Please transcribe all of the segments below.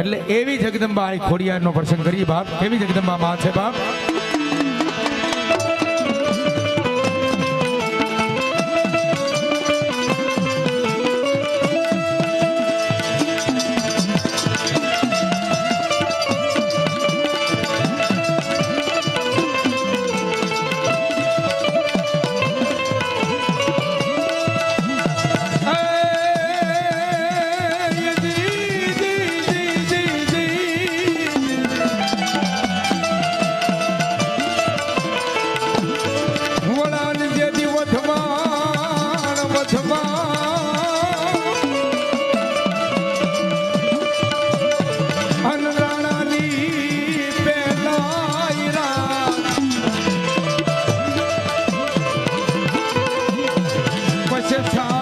એટલે એવી જગદંબા ખોડિયારનો પ્રસંગ કરીએ બાપ એવી જગદંબા માં છે બાપ? પછી થાન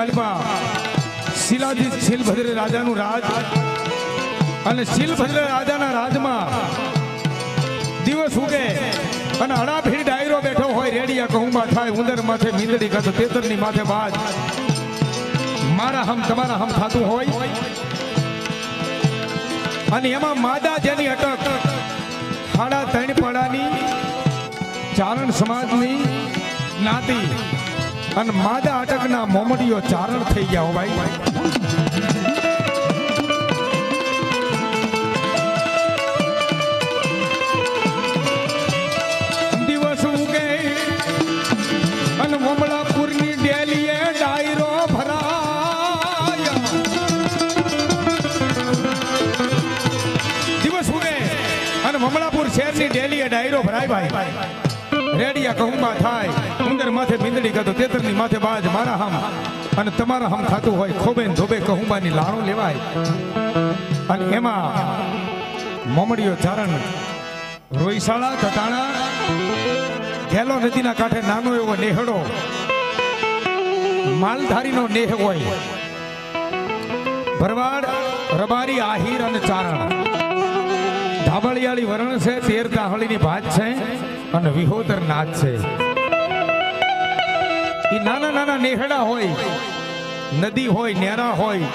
માલિપા શિલાજીત શીલભદ્ર રાજાનું રાજ અને શીલભદ્ર રાજાના રાજમાં દિવસ ઉગે અને અડાફી ડાયરો બેઠો હોય, રેડિયા કહુંબા થાય, ઉંદર માથે મીંદડી ખાતો તેતરની માથે બાજ. મારા હમ તમારા હમ થતું હોય. અને એમાં માદા જેની અટક, ખાડા ત્રણ પાડાની ચારણ સમાજની જ્ઞાતિ અને માદા અટકના મોમડીઓ ચારણ થઈ ગયા હો ભાઈ. મમલાપુર શહેરની ડેલીએ ડાયરો ભરાય ભાઈ. રેડિયા કહુંબા થાય. ઉંદર માથે બિંદડી કાં તેતરની માથે બાજ મારા હમ. અને તમારા હમ ખાતું હોય ખોબે ધોબે કહુંબાની લાણો લેવાય. અને એમાં મમડીઓ ચારણ રોઈશાળા તટાણા ઘેલો નદીના કાંઠે નાનો એવો નેહડો, માલધારીનો નેહ હોય. ભરવાડ, રબારી, આહીર અને ચારણ. ધાબળિયાળી વરણ છે, તેર દાહળીની ભાત છે. અને વિહોતર નાચ છે. એ નાના નાના નેહડા હોય, નદી હોય, નેરા હોય,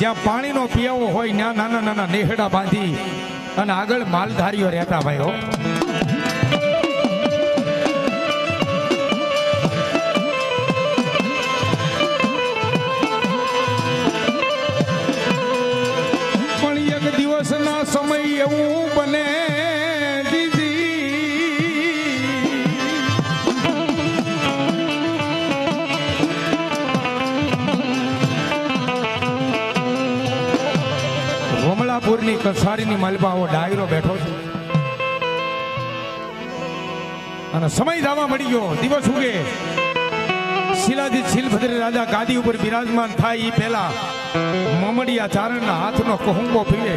જ્યાં પાણીનો પિયાવો હોય, ત્યાં નાના નાના નેહડા બાંધી અને આગળ માલધારીઓ રહેતા ભાઈઓ પણ એક દિવસના સમય એવું બને કસારીની આવો ડાયરો બેઠો છે. અને સમય જવા મળી ગયો. દિવસ ઉગે. શિલાજી શિલભદ્ર રાજા ગાદી ઉપર બિરાજમાન થાય એ પહેલા મમડિયા ચારણના હાથનો કહુંગો પીએ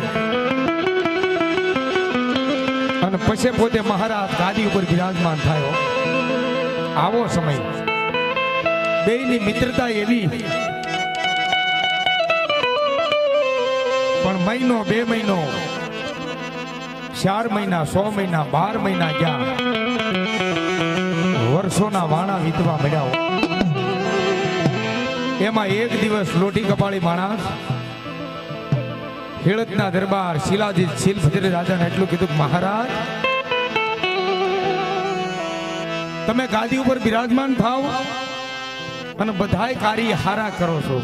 અને પછી પોતે મહારાજ ગાદી ઉપર બિરાજમાન થયો આવો સમય. બેની મિત્રતા એવી પણ મહિનો, બે મહિનો, ચાર મહિના, સો મહિના, બાર મહિના ગયા. વર્ષોના વાણા વીતવા મળ્યા એમાં એક દિવસ લોટી કપાળી માણસ, ખેડતના દરબાર, શિલાજીત શીલભદ્ર રાજાને એટલું કીધું મહારાજ, તમે ગાદી ઉપર બિરાજમાન થાવ અને બધાય કાર્ય હારા કરો છો.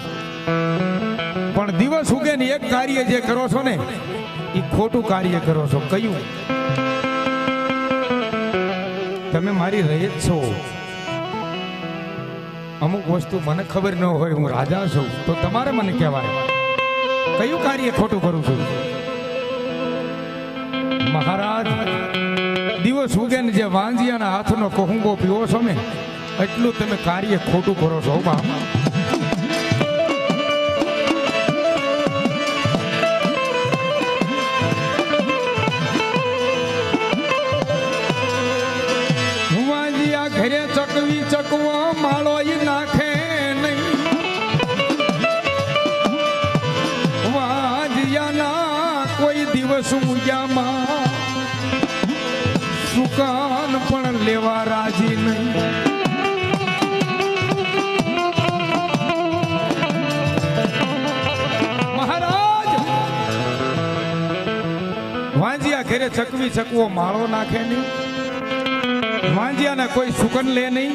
પણ દિવસ ઉગે ને એક કાર્ય જે કરો છો ને એ ખોટું કાર્ય કરો છો. કયું? તમે મારી રહી જ છો. અમુક વસ્તુ મને ખબર ન હોય, હું રાજા છું, તો તમારે મને કહેવાય. કયું કાર્ય ખોટું કરું છું? મહારાજ, દિવસ ઉગે ને જે વાંજિયાના હાથનો કહુંગો પીવો છો ને, એટલું તમે કાર્ય ખોટું કરો છો બા ઘરે ચકવી ચકવો માળો નાખે નહીં. વાંજિયાને કોઈ સુકન લે નહીં.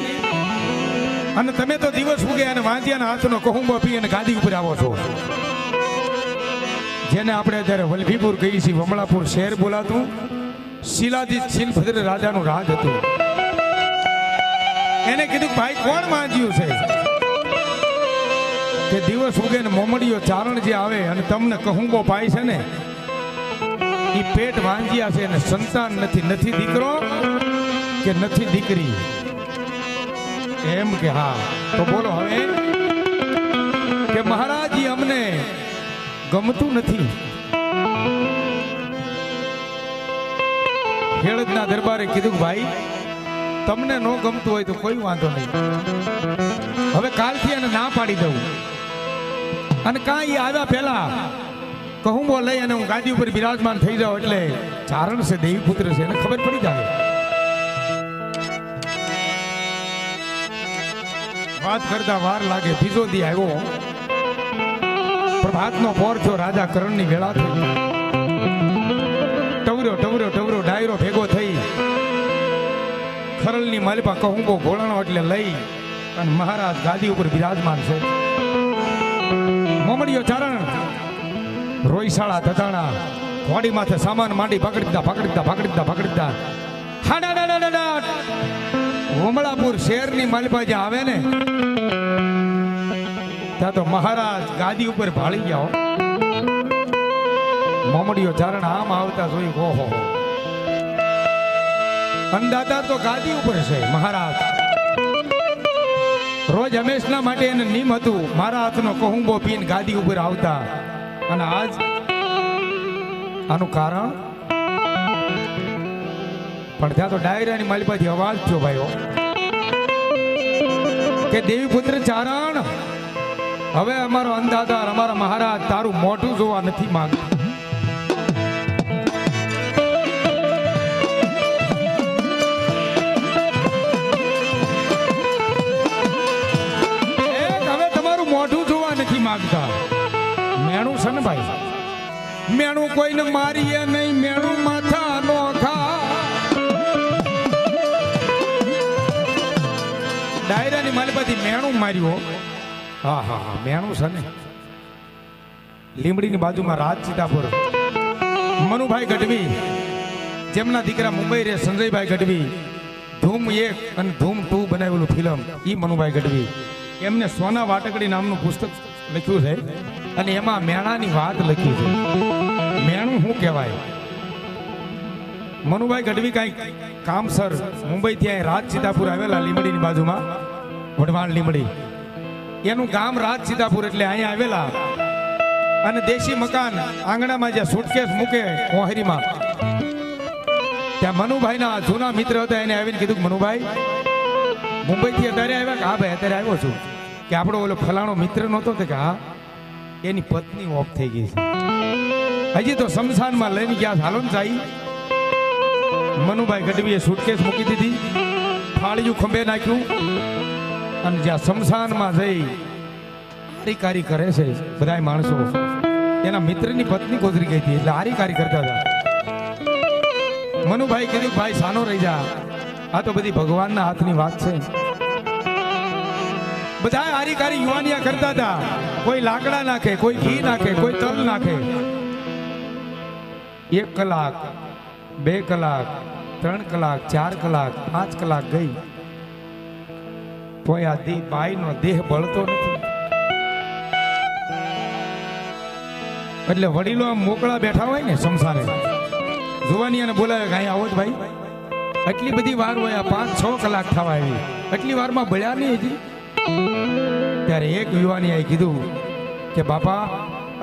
અને તમે તો દિવસ ઉગે અને વાંજિયાના હાથનો કહુંબો પી અને ગાદી ઉપર આવો છો. જેને આપણે અત્યારે વલભીપુર કહીએ છીએ, વમળાપુર શહેર બોલાતું. શિલાજીત શિલભદ્ર રાજાનું રાજ હતું. એને કીધું, ભાઈ, કોણ વાંજ્યું છે? કે દિવસ ઉગે ને મોમડીઓ ચારણ જે આવે અને તમને કહુંબો પાય છે ને એ પેટ વાંજ્યા છે અને સંતાન નથી. નથી દીકરો કે નથી દીકરી? એમ કે હા. તો બોલો હવે. કે મહારાજી અમને ગમતું નથી. ખેડૂતના દરબારે કીધું ભાઈ, તમને ન ગમતું હોય તો કોઈ વાંધો નહીં. હવે કાલથી એને ના પાડી દઉં. અને કાંઈ આવ્યા પહેલા કહું બો લઈ અને હું ગાદી ઉપર બિરાજમાન થઈ જાઉં એટલે ચારણ છે દેવી પુત્ર છે, એને ખબર પડી જાય વાત કરતા વાર લાગે, બીજો દી આવ્યો. પ્રભાતનો પોર થયો, રાજા કરણની વેળા થઈ. ટવર્યો ટવરો ટવર્યો, ડાયરો ભેગો થઈ. ખરલની માલિપા કહુંબો ઘોળાનો એટલે લઈ અને મહારાજ ગાદી ઉપર બિરાજમાન છે. મોમડીયો ચારણ રોઈશાળા ધતાણા ઘોડી માથે સામાન માંડી પકડી પકડતા પકડતા પકડતા. ઉમળાપુર શહેરની માલિપા જે આવે ને, ત્યાં તો મહારાજ ગાદી ઉપર ભાળી ગયા હો. મોમડીયો ચારણ આમ આવતા જોઈ ઓહો. અંદાતા તો ગાદી ઉપર છે, મહારાજ. રોજ હંમેશના માટે એને નિયમ હતું. મારા હાથનો કહુંબો પીન ગાદી ઉપર આવતા. અને આજ આનું કારણ? પણ ત્યાં તો ડાયરાની માલિપાથી અવાજ થયો ભાઈઓ કે દેવી પુત્ર ચારણ, હવે અમારો અંધાધાર, અમારા મહારાજ તારું મોઢું જોવા નથી માંગતું. હવે તમારું મોઢું જોવા નથી માંગતા. છે ને ભાઈ? મેણું કોઈને મારીએ નહીં, મેણું માથા નો ખા ડાયરાની માલિપાથી મેણું માર્યું હા. હા હા મેણું છે ને. લીમડીની બાજુમાં રાજ સીતાપુર. મનુભાઈ ગઢવી, જેમના દીકરા મુંબઈ રે સંજયભાઈ ગઢવી, ધૂમ એક અને ધૂમ ટુ બનાવેલું ફિલ્મ, ઈ મનુભાઈ ગઢવી. એમને સોના વાટકડી નામનું પુસ્તક લખ્યું છે? અને એમાં મેણાની વાત લખી છે. મેણું શું કહેવાય? મનુભાઈ ગઢવી કાંઈક કામસર મુંબઈથી અહીં રાજ સીતાપુર આવેલા લીમડીની બાજુમાં? વઢવાણ લીમડી. એનું ગામ રાજ સીતાપુર એટલે અહીંયા આવેલા. અને દેશી મકાન આંગણામાં જે સુટકેસ મૂકે કોહરીમાં. ત્યાં મનુભાઈના જૂના મિત્ર હતા, એને આવીને કીધું મનુભાઈ મનુભાઈ, મુંબઈથી અત્યારે આવ્યા કે? હા ભાઈ, અત્યારે આવ્યો છું. કે આપણો ઓલો ફલાણો મિત્ર નહોતો તે કે, હા, એની પત્ની ઓફ થઈ ગઈ છે. હજી તો શમશાનમાં લઈને ગયા. હાલો ને જાય મનુભાઈ ગઢવીએ સુટકેસ મૂકી દીધી. ફાળિયું ખંભે નાખ્યું. અને જ્યાં શમશાનમાં જઈ હારીકારી કરે છે બધાય માણસો. એના મિત્રની પત્ની ગોતરી ગઈ હતી એટલે હારીકારી કરતા હતા. મનુભાઈ કીધું ભાઈ, સાનો રહી જા. આ તો બધી ભગવાનના હાથની વાત છે. બધા હારીકારી યુવાનિયા કરતા હતા. કોઈ લાકડા નાખે, કોઈ ઘી નાખે, કોઈ તલ નાખે. એક કલાક, બે કલાક, ત્રણ કલાક, ચાર કલાક, પાંચ કલાક ગઈ. કોઈ આ દેહ બાઈનો દેહ બળતો નથી. એટલે વડીલો આમ મોકળા બેઠા હોય ને સમસાને જુવાની અને બોલાવે કે અહીંયા આવો જ ભાઈ. આટલી બધી વાર હોય આ પાંચ છ કલાક થવા આવી. આટલી વારમાં ભળ્યા નહીં હજી. ત્યારે એક યુવાની આ કીધું કે, બાપા,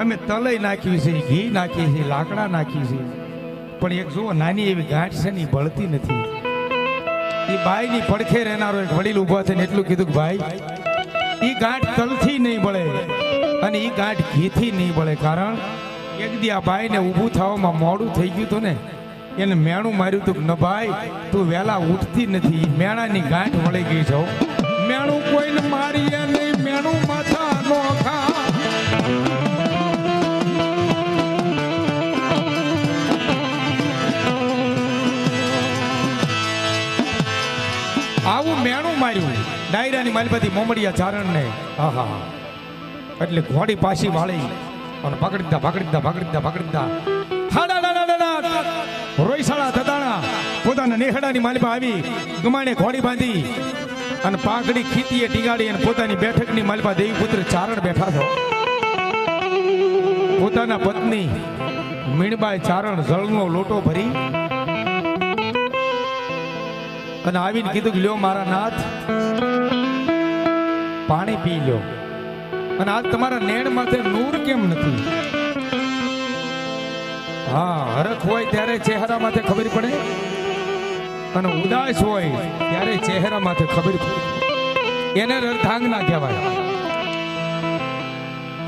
અમે તલઈ નાખ્યું છે, ઘી નાખીએ છીએ લાકડા નાખીએ છે. પણ એક જુઓ, નાની એવી ગાંઠ છે ને ભળતી નથી. એ બાઈની પડખે રહેનારો એક વડીલ ઊભા થઈને એટલું કીધું કે, ભાઈ એ ગાંઠ તલથી નહીં બળે અને એ ગાંઠ ઘીથી નહીં બળે. કારણ એક દી આ બાઈને ઊભું થવામાં મોડું થઈ ગયું હતું ને, એને મેણું માર્યું હતું ન ભાઈ, તું વહેલા ઉઠતી નથી. મેણાની ગાંઠ વળી ગઈ છો મેણું કોઈને મારીએ નહીં, મેણું માથા નો આવું મેણું માર્યું. ડાયરાની માલપતિ મોમડિયા ચારણને આહા. એટલે ઘોડી પાછી વાળી અને પકડી દીધા પકડી દીધા પકડી દીધા પકડી દીધા હાડા ડા. થતાણા પોતાના નેહડાની માલિપા આવી. ગમાણે ઘોડી બાંધી. અને પાઘડી ખીતીએ ટીગાડી અને પોતાની બેઠકની માલિપા દેવી પુત્ર ચારણ બેઠા છો. પોતાના પત્ની મીણબાઈ ચારણ જળનો લોટો ભરી અને આવીને કીધું કે લ્યો મારા નાથ, પાણી પી લ્યો. અને આજ તમારા નેણ માથે નૂર કેમ નથી? હા, હરખ હોય ત્યારે ચહેરા માથે ખબર પડે. અને ઉદાસ હોય, ત્યારે ચહેરા માથે ખબર એને રર્ધાંગના કહેવાય.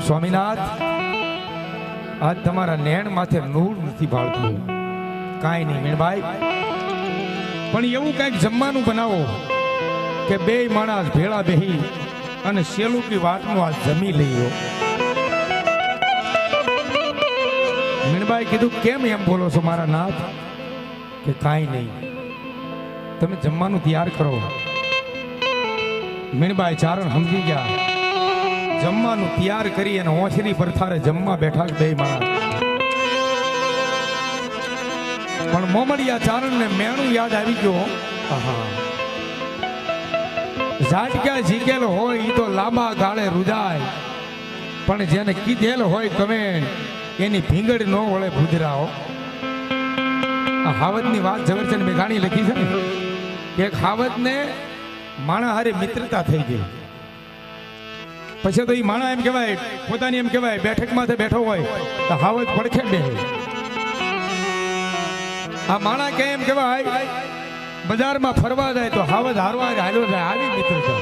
સ્વામિનાથ, આજ તમારા નેણ માથે નૂર નથી ભાળતું. કાંઈ નહીં, મીણભાઈ. પણ એવું કંઈક જમવાનું બનાવો કે બે માણસ ભેળા બેહી અને સેલુકી વાતનું આ જમી લઈયો મીણબાઈ કીધું, કેમ એમ બોલો છો મારા નાથ? કે કાંઈ નહીં. તમે જમવાનું તૈયાર કરો. મીણબાઈ ચારણ સમજી ગયા. જમવાનું તૈયાર કરી અને ઓછરી પરથારે જમવા બેઠા બે માણસ. પણ મોમડિયા ચારણને મેણું યાદ આવી ગયો ઝાટકા ઝીકેલ હોય એ તો લાંબા ગાળે રૂજાય પણ જેને કીધેલ હોય તમે એની ભીંગડ ન વળે ભૂજરાઓ આ હાવતની વાત ઝવેરચંદ મેઘાણી લખી છે ને? કે એક હાવતને માણા હારે મિત્રતા થઈ ગઈ. પછી તો એ માણા એમ કહેવાય, પોતાની એમ કહેવાય બેઠક માથે બેઠો હોય, તો હાવત પડખે બે આ માણા એમ કહેવાય, બજારમાં ફરવા જાય તો હાવત હારવા હાલ્યો જાય આવી મિત્રતા.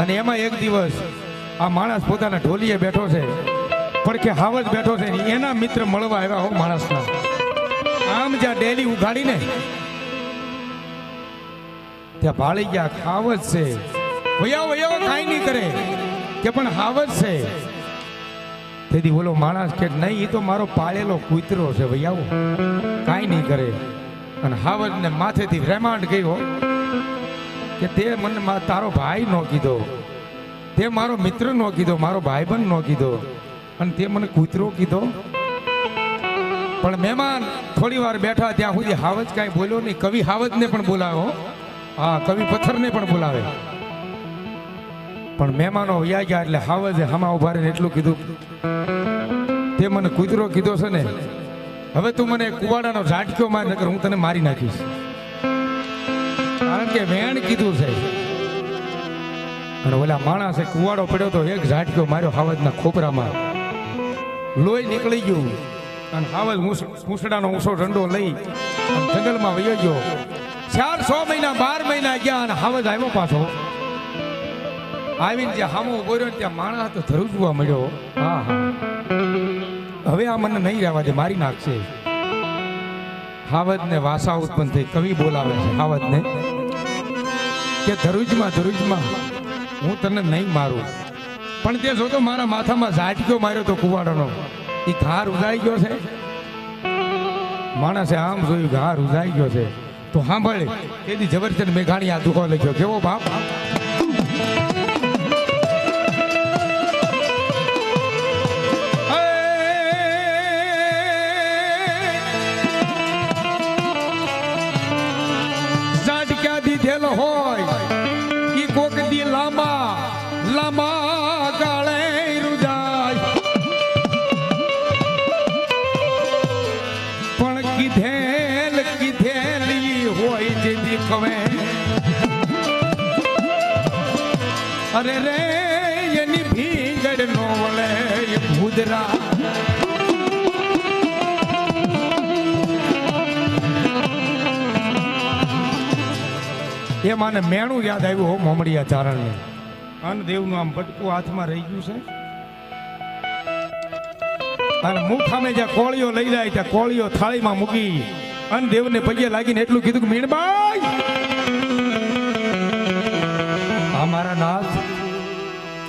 અને એમાં એક દિવસ આ માણસ પોતાના ઢોલીએ બેઠો છે, પડખે હાવજ બેઠો છે ને એના મિત્ર મળવા આવ્યા હો માણસના. આમ જ્યાં ડેલી ઉઘાડીને ત્યાં ભાળી ગયા હાવજ છે. વયાવો વયાવો કાંઈ નહીં કરે. કે પણ હાવજ છે. તેથી બોલો, માણસ કે નહીં એ તો મારો પાળેલો કૂતરો છે વયાવો કાંઈ નહીં કરે. અને હાવજને માથેથી રેમાંડ ગયો કે તે મને તારો ભાઈ નો કીધો. તે મારો મિત્ર નો કીધો, મારો ભાઈબંધ નો કીધો. અને તે મને કૂતરો કીધો. પણ મહેમાન થોડી વાર બેઠા ત્યાં સુધી હાવજ કાંઈ બોલ્યો નહીં. કવિ હાવજને પણ બોલાવો હા, કવિ પથ્થરને પણ બોલાવે. પણ મહેમાનો વયા ગયા એટલે હાવજે હમા ઊભા રહીને એટલું કીધું. તે મને કૂતરો કીધો છે ને, હવે તું મને કુવાડાનો ઝાટક્યો માર, નકર હું તને મારી નાખીશ. કારણ કે વેણ કીધું છે. અને ઓલા માણસે કુવાડો પડ્યો તો એક ઝાટક્યો માર્યો હાવજના ખોપરામાં. લોહી નીકળી ગયું. અને હાવજ મૂસ- મૂસડાનો ઊંસો રંડો લઈ જંગલમાં વયો ગયો. ચાર સો મહિના, બાર મહિના ગયા અને હાવજ આવ્યો પાછો. આવીને જ્યાં હામો ને ત્યાં માણસ તો ધ્રુજવા મળ્યો. હા હા. હવે આ મને નહીં રહેવા દે, મારી નાખશે હાવજને વાસા ઉત્પન્ન થઈ, કવિ બોલાવે છે, હાવજને. કે ધરુજમાં ધરુજમાં, હું તને નહીં મારું. પણ તે જોતો મારા માથામાં ઝાટક્યો માર્યો તો કુવાડાનો. એ ઘા રૂઝાઈ ગયો છે. માણસે આમ જોયું ઘા રૂઝાઈ ગયો છે. તો સાંભળે તેથી જબરજસ્ત મેઘાણી આ દુખો લખ્યો. કેવો બાપ? અરે રે, એની ભીંગડ નો વળે ભૂદરા. એ મને મેણું યાદ આવ્યું હો મોમડિયા ચારણને. અન દેવનું આમ બટકું હાથમાં રહી ગયું છે. અને મુખામે જ્યાં કોળીઓ લઈ જાય ત્યાં કોળીઓ થાળીમાં મૂકી. અન દેવને પગે લાગીને એટલું કીધું કે, મીણબાઈ! અમારા મારા નાથ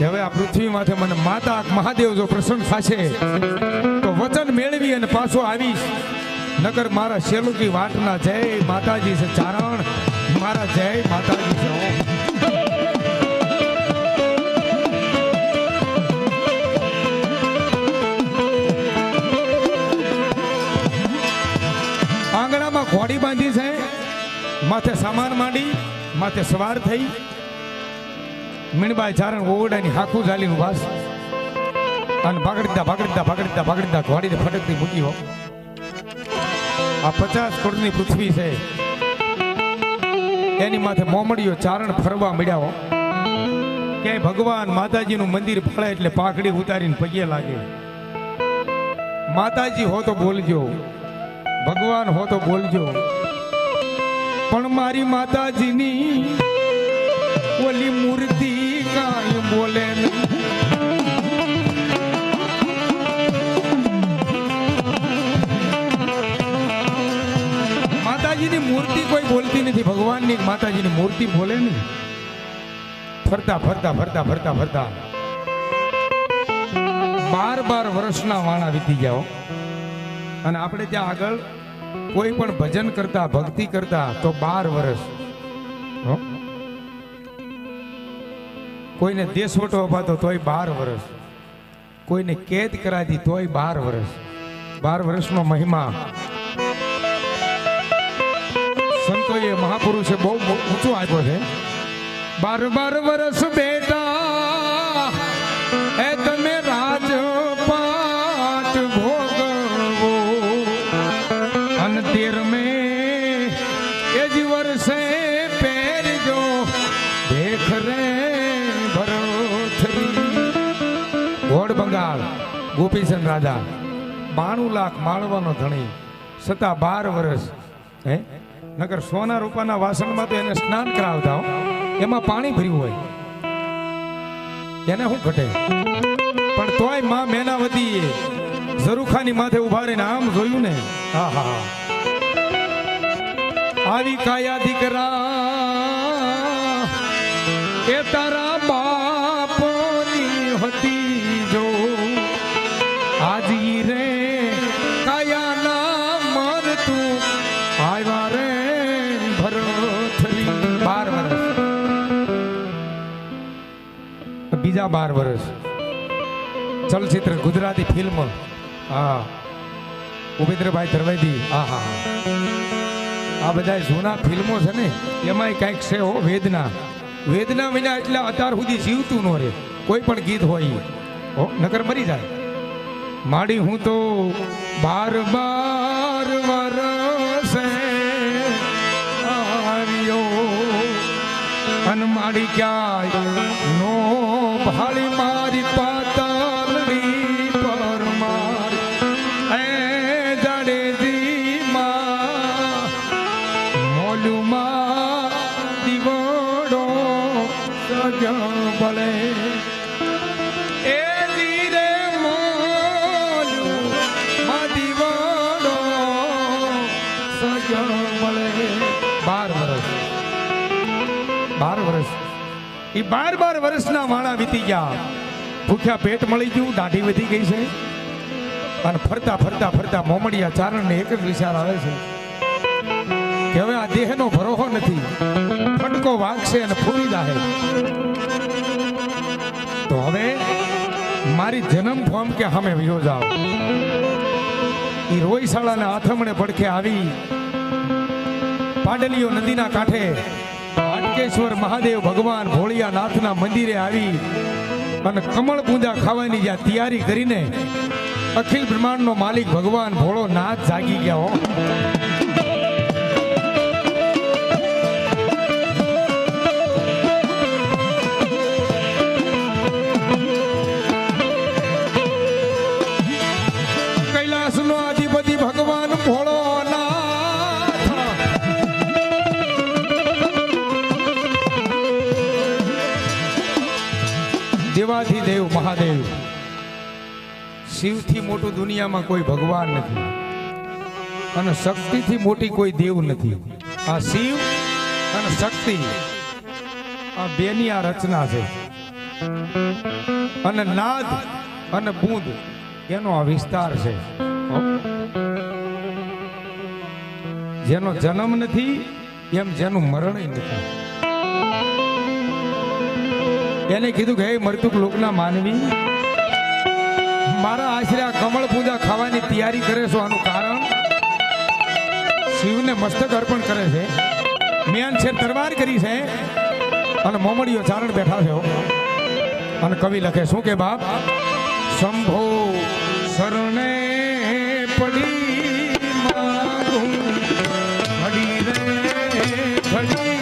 કે હવે આ પૃથ્વી માથે મને માતા મહાદેવ જો પ્રસન્ન થશે, તો વચન મેળવી અને પાછો આવીશ. નગર મારા શેલુકી વાટના જય માતાજી છે ચારણ. મારા જય માતાજી છે આંગણામાં ઘોડી બાંધી છે, માથે સામાન માંડી, માથે સવાર થઈ. મીણબાઈ ચારણ ઓવડાની હાકું ચાલીનું વાસ અને ભાગડીતા ભાગડીતા ભાગડીતા ભાગડીતા ઘોડીને ફટકતી મૂકી હો. આ પચાસ કરોડની પૃથ્વી છે. એની માથે મોમડીઓ ચારણ ફરવા મળ્યા હો. ક્યાંય ભગવાન માતાજીનું મંદિર ફળે એટલે પાઘડી ઉતારીને પગે લાગે. માતાજી હો તો બોલજો. ભગવાન હો તો બોલજો. પણ મારી માતાજીની ઓલી મૂર્તિ માતાજીની મૂર્તિ કોઈ બોલતી નથી, ભગવાનની માતાજીની મૂર્તિ બોલે નહીં ફરતા ફરતા ફરતા ફરતા ફરતા. બાર બાર વર્ષના વાણા વીતી જાઓ અને આપણે ત્યાં આગળ કોઈ પણ ભજન કરતા, ભક્તિ કરતા તો બાર વર્ષ કોઈને દેશવટો અપાતો તોય બાર વર્ષ. કોઈને કેદ કરાતી તોય બાર વર્ષ. બાર વર્ષનો મહિમા. સંતોએ મહાપુરુષે બહુ ઊંચું આપ્યો છે. બાર બાર વર્ષ બેટા, એ તમે ગોપીચંદ રાજા બાણું લાખ માળવાનો ધણી છતાં બાર વર્ષ હે? નગર સોના રૂપાના વાસણમાં તો એને સ્નાન કરાવતા હો. એમાં પાણી ભર્યું હોય. એને શું ઘટે? પણ તોયમાં મેનાવતી ઝરૂખાની માથે ઊભા રહીને આમ જોયું ને? હા હા હા આવી કાયા દીકરા એ તારા બાપની બીજા બાર વર્ષ. ચલચિત્ર ગુજરાતી ફિલ્મ હા. ઉપેન્દ્રભાઈ ત્રિવેદી. હા હા આ બધા જૂના ફિલ્મો છે ને, એમાંય કંઈક છે હો, વેદના. વેદના વિના એટલે અત્યાર સુધી જીવતું ન રહે. કોઈ પણ ગીત હોય. હો, નકર મરી જાય. માડી હું તો બાર બાર વરસે આવ્યો. અન માડી ક્યાંય નો ભાળી મારી એ બાર બાર વર્ષના વાળા વીતી ગયા. ભૂખ્યા પેટ મળી ગયું, દાઢી વધી ગઈ છે. અને ફરતા ફરતા ફરતા મોમડિયા ચારણને એક જ વિચાર આવે છે કે હવે આ દેહનો ભરોહો નથી. ફટકો વાગશે અને ફૂલી દાહે. તો હવે મારી જન્મ ફોર્મ કે સામે વયો જાઓ. એ રોયશાળાના આથમણે પડખે આવી. પાડલીઓ નદીના કાંઠે હાટકેશ્વર મહાદેવ ભગવાન ભોળિયાનાથના મંદિરે આવી અને કમળ પૂજા ખાવાની જ્યાં તૈયારી કરીને અખિલ બ્રહ્માંડનો માલિક ભગવાન ભોળો નાથ જાગી ગયા હો. મહાદેવ. શિવથી મોટું દુનિયામાં કોઈ ભગવાન નથી. અને શક્તિથી મોટી કોઈ દેવ નથી. આ શિવ અને શક્તિ આ બેની આ રચના છે. અને નાદ અને બૂંદ એનો આ વિસ્તાર છે. જેનો જન્મ નથી, એમ જેનું મરણ નથી. એને કીધું કે, હે, મરતુક લોકના માનવી, મારા આશરે કમળ પૂજા ખાવાની તૈયારી કરે છો આનું કારણ? શિવને મસ્તક અર્પણ કરે છે. મેન છે તરવાર કરી છે અને મોમડીઓ ચારણ બેઠા છે અને કવિ લખે, શું કે બાપ? શંભો શરણે પડી, મારું ઘડી રે ઘડી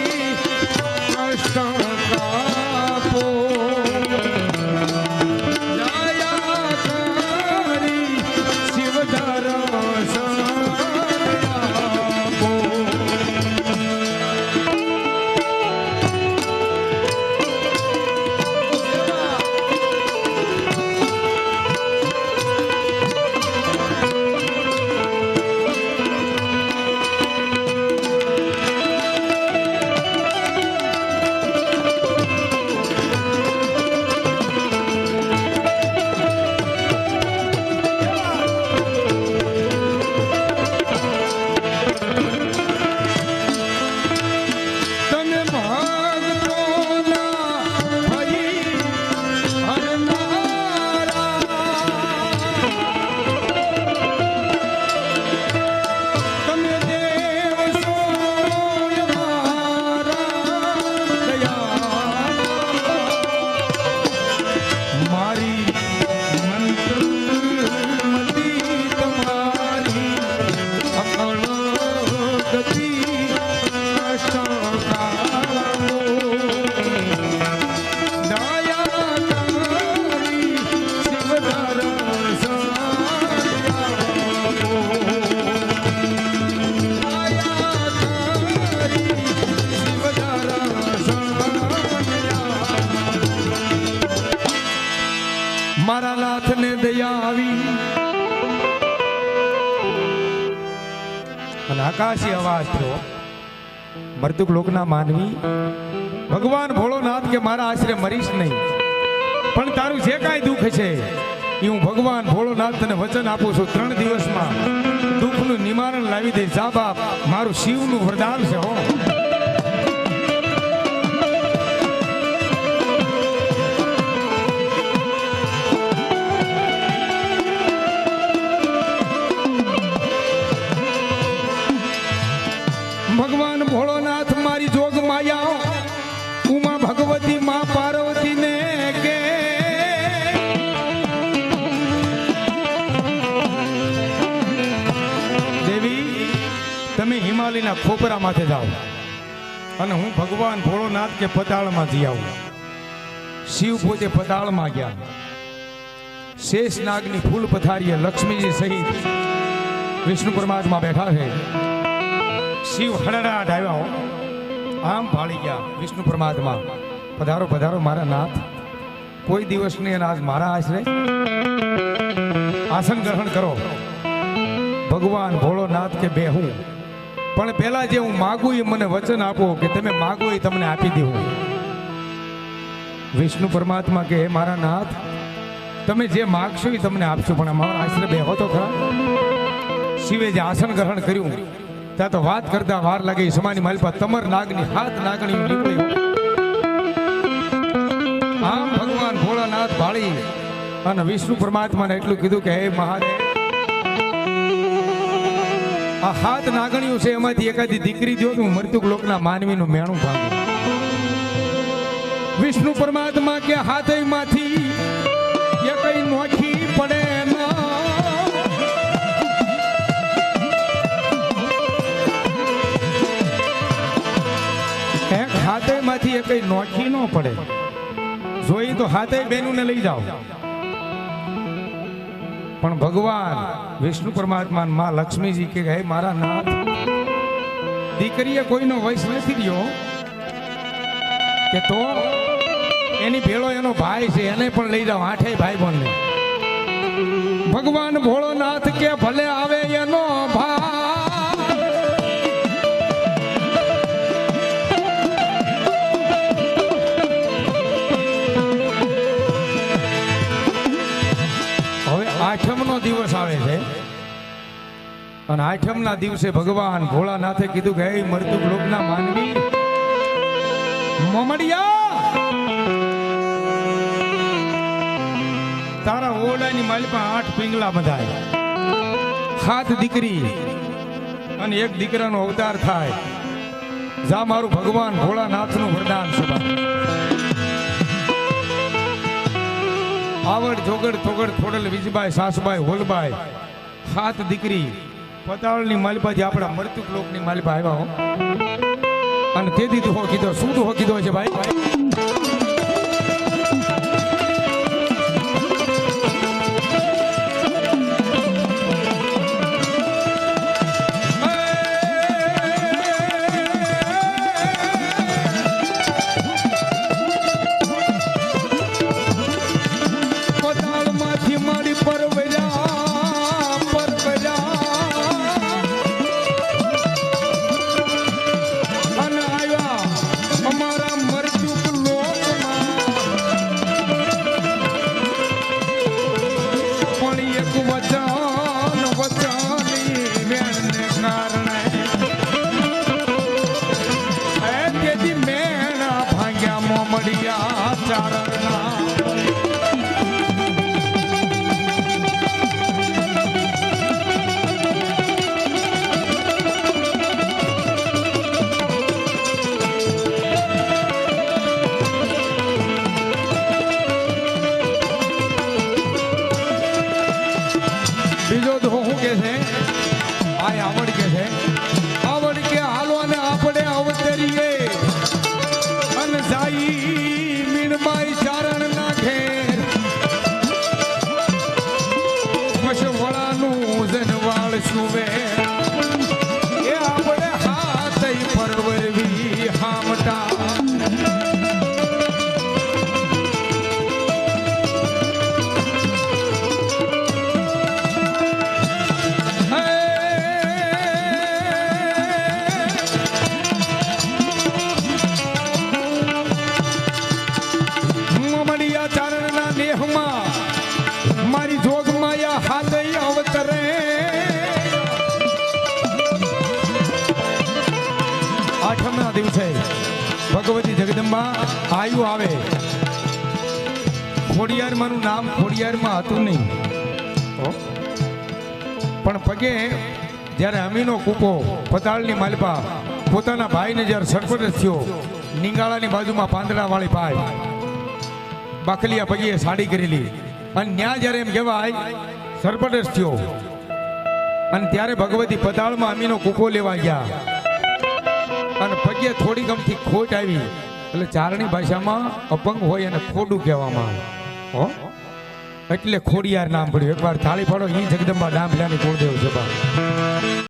મરતુક લોકના માનવી. ભગવાન ભોળોનાથ કે મારા આશરે મરીશ નહીં. પણ તારું જે કાંઈ દુઃખ છે, એ હું ભગવાન ભોળોનાથ તને વચન આપું છું ત્રણ દિવસમાં. દુઃખનું નિવારણ લાવી દે. જા બાપ, મારું શિવનું વરદાન છે હો. ભગવાન ભોળોનાથ, મારી જોગ માયા ઉમા ભગવતી, મા પાર્વતી ને કે દેવી, તમે હિમાલયના ખોપરા માથે જાઓ અને હું ભગવાન ભોળોનાથ કે પતાળમાં જઈ આવું. શિવ પોતે પતાળમાં ગયા. શેષ નાગની ફૂલ પથારીએ લક્ષ્મીજી સહિત વિષ્ણુ પરમાત્મા બેઠા છે. શિવ હળડાટ આવ્યા હો. આમ ભાળી ગયા વિષ્ણુ પરમાત્મા. પધારો પધારો, મારા નાથ. કોઈ દિવસ નહીં આજ મારા આશરે. આસન ગ્રહણ કરો. ભગવાન ભોળોનાથ કે બેહું પણ પેલા જે હું માગું એ મને વચન આપો કે તમે માગો એ તમને આપી દેવું વિષ્ણુ પરમાત્મા કે મારા નાથ, તમે જે માગશો એ તમને આપશો, પણ અમારા આશરે બેહો તો ખરા. શિવે જે આસન ગ્રહણ કર્યું ત્યાં તો વાત કરતા વાર લાગે સમાની માલપા તમર નાગની, હાથ નાગણી નીકળી આમ ભગવાન ભોળાનાથ ભાળી અને વિષ્ણુ પરમાત્માને એટલું કીધું કે, હે મહાદેવ, આ હાથ નાગણીઓ છે, એમાંથી એકાદી દીકરી જો હું મૃત્યુક લોકના માનવીનું મેણું ભાગું. વિષ્ણુ પરમાત્મા કે હાથમાંથી એ કઈ નોખી પડે હાથેમાંથી એ કઈ નોખી ન પડે. જોઈ તો હાથે બેનુને લઈ જાઓ. પણ ભગવાન, વિષ્ણુ પરમાત્મા માં લક્ષ્મીજી કે હે મારા નાથ, દીકરીએ કોઈનો વયસ નથી રહ્યો કે તો એની ભેળો એનો ભાઈ છે, એને પણ લઈ જાઓ આઠે ભાઈ બંધ ભગવાન ભોળોનાથ કે ભલે આવે એનો ભાઈ અને આઠમના દિવસે ભગવાન ભોળાનાથે કીધું કે, હે મરતુક લોકના માનવી, મમડિયા! તારા ઓરડાની માલિપા આઠ પિંગલા બંધાય. સાત દીકરી અને એક દીકરાનો અવતાર થાય. જા મારું ભગવાન ભોળાનાથનું વરદાન સભા આવડ જોગડ થોગડ થોડલ વિજબાઈ, સાસબાઈ, હોલબાઈ, સાત દીકરી પતાળની માલિપાથી આપણા મૃત્યુક લોકની માલિપા આવ્યા હો. અને તેથી દુહો કીધો, શું દુહો કીધો છે ભાઈ? જગદંબા આયુ આવે. ખોડિયારમાંનું નામ ખોડિયારમાં હતું નહીં. પણ પગે જ્યારે અમીનો કૂપો પતાળની માલપા પોતાના ભાઈને જ્યારે સરપંચ થયો, નિંગાળાની બાજુમાં પાંદડાવાળી ભાઈ બાકલિયા પગીએ સાડી કરેલી. અને ન્યા જ્યારે એમ કહેવાય, સરપંચ થયો. અને ત્યારે ભગવતી પતાળમાં અમીનો કૂપો લેવા ગયા. અને પગે થોડી ગમથી ખોટ આવી. એટલે ચારણી ભાષામાં અપંગ હોય અને ખોડું કહેવામાં આવે. હો? એટલે ખોડિયાર નામ પડ્યું. એકવાર થાળી પાડો અહીં જગદંબા ડાંભલાની કુળદેવ છે બા